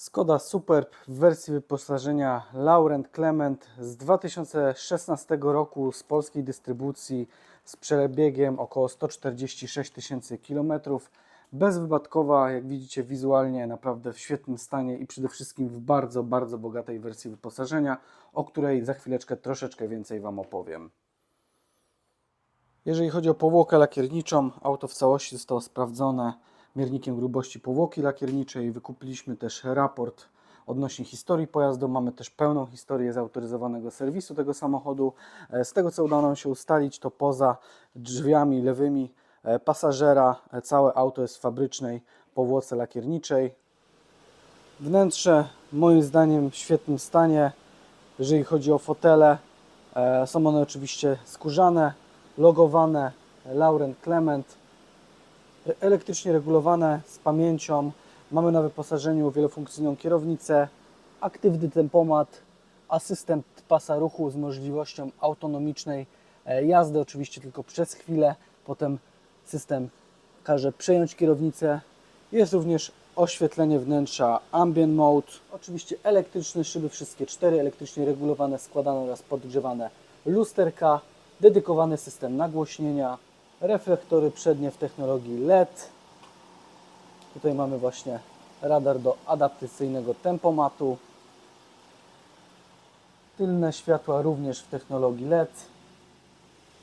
Skoda Superb w wersji wyposażenia Laurent Clement z 2016 roku z polskiej dystrybucji z przebiegiem około 146 tysięcy kilometrów. Bezwypadkowa, jak widzicie wizualnie, naprawdę w świetnym stanie i przede wszystkim w bardzo, bardzo bogatej wersji wyposażenia, o której za chwileczkę troszeczkę więcej Wam opowiem. Jeżeli chodzi o powłokę lakierniczą, auto w całości zostało sprawdzone miernikiem grubości powłoki lakierniczej. Wykupiliśmy też raport odnośnie historii pojazdu. Mamy też pełną historię zautoryzowanego serwisu tego samochodu. E, Z tego co udało nam się ustalić, to poza drzwiami lewymi e, pasażera e, całe auto jest w fabrycznej powłoce lakierniczej. Wnętrze moim zdaniem w świetnym stanie. Jeżeli chodzi o fotele, są one oczywiście skórzane, logowane Laurent Clement, elektrycznie regulowane z pamięcią. Mamy na wyposażeniu wielofunkcyjną kierownicę, aktywny tempomat, asystent pasa ruchu z możliwością autonomicznej e, jazdy, oczywiście tylko przez chwilę. Potem system każe przejąć kierownicę. Jest również oświetlenie wnętrza Ambient Mode. Oczywiście elektryczne szyby, wszystkie cztery elektrycznie regulowane, składane oraz podgrzewane lusterka, dedykowany system nagłośnienia, reflektory przednie w technologii LED. Tutaj mamy właśnie radar do adaptacyjnego tempomatu. Tylne światła również w technologii LED.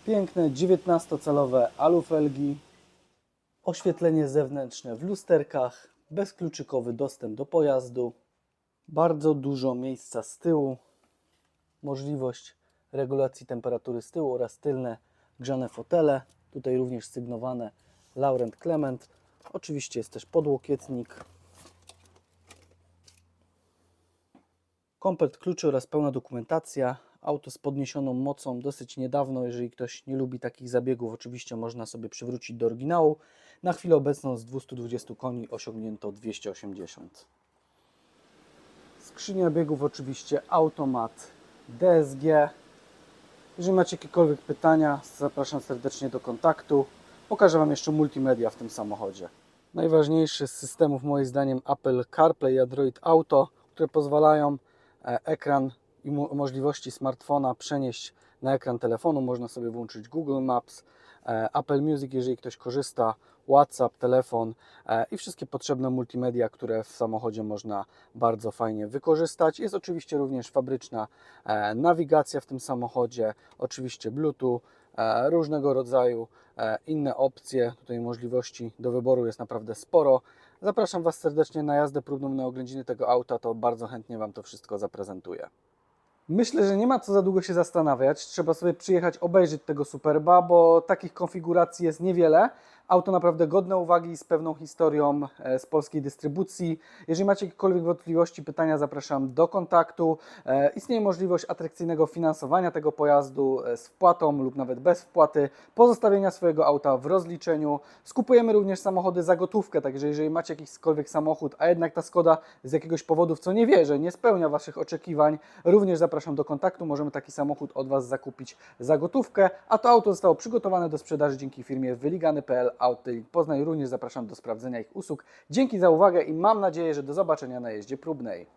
Piękne 19-calowe alufelgi. Oświetlenie zewnętrzne w lusterkach. Bezkluczykowy dostęp do pojazdu. Bardzo dużo miejsca z tyłu. Możliwość regulacji temperatury z tyłu oraz tylne grzane fotele. Tutaj również sygnowane Laurent Clement. Oczywiście jest też podłokietnik. Komplet kluczy oraz pełna dokumentacja. Auto z podniesioną mocą dosyć niedawno. Jeżeli ktoś nie lubi takich zabiegów, oczywiście można sobie przywrócić do oryginału. Na chwilę obecną z 220 koni osiągnięto 280. Skrzynia biegów oczywiście automat DSG. Jeżeli macie jakiekolwiek pytania, zapraszam serdecznie do kontaktu. Pokażę Wam jeszcze multimedia w tym samochodzie. Najważniejszy z systemów moim zdaniem Apple CarPlay i Android Auto, które pozwalają e, ekran i mo- możliwości smartfona przenieść na ekran telefonu. Można sobie włączyć Google Maps, e, Apple Music, jeżeli ktoś korzysta, WhatsApp, telefon e, i wszystkie potrzebne multimedia, które w samochodzie można bardzo fajnie wykorzystać. Jest oczywiście również fabryczna e, nawigacja w tym samochodzie, oczywiście Bluetooth, różnego rodzaju inne opcje. Tutaj możliwości do wyboru jest naprawdę sporo. Zapraszam Was serdecznie na jazdę próbną na oględziny tego auta, to bardzo chętnie Wam to wszystko zaprezentuję. Myślę, że nie ma co za długo się zastanawiać. Trzeba sobie przyjechać, obejrzeć tego Superba, bo takich konfiguracji jest niewiele. Auto naprawdę godne uwagi z pewną historią e, z polskiej dystrybucji. Jeżeli macie jakiekolwiek wątpliwości, pytania, zapraszam do kontaktu. E, Istnieje możliwość atrakcyjnego finansowania tego pojazdu e, z wpłatą lub nawet bez wpłaty, pozostawienia swojego auta w rozliczeniu. Skupujemy również samochody za gotówkę, także jeżeli macie jakikolwiek samochód, a jednak ta Skoda z jakiegoś powodu, w co nie wierzę, nie spełnia Waszych oczekiwań, również zapraszam do kontaktu. Możemy taki samochód od Was zakupić za gotówkę, a to auto zostało przygotowane do sprzedaży dzięki firmie wyligany.pl Autolink Poznań. Również zapraszam do sprawdzenia ich usług. Dzięki za uwagę i mam nadzieję, że do zobaczenia na jeździe próbnej.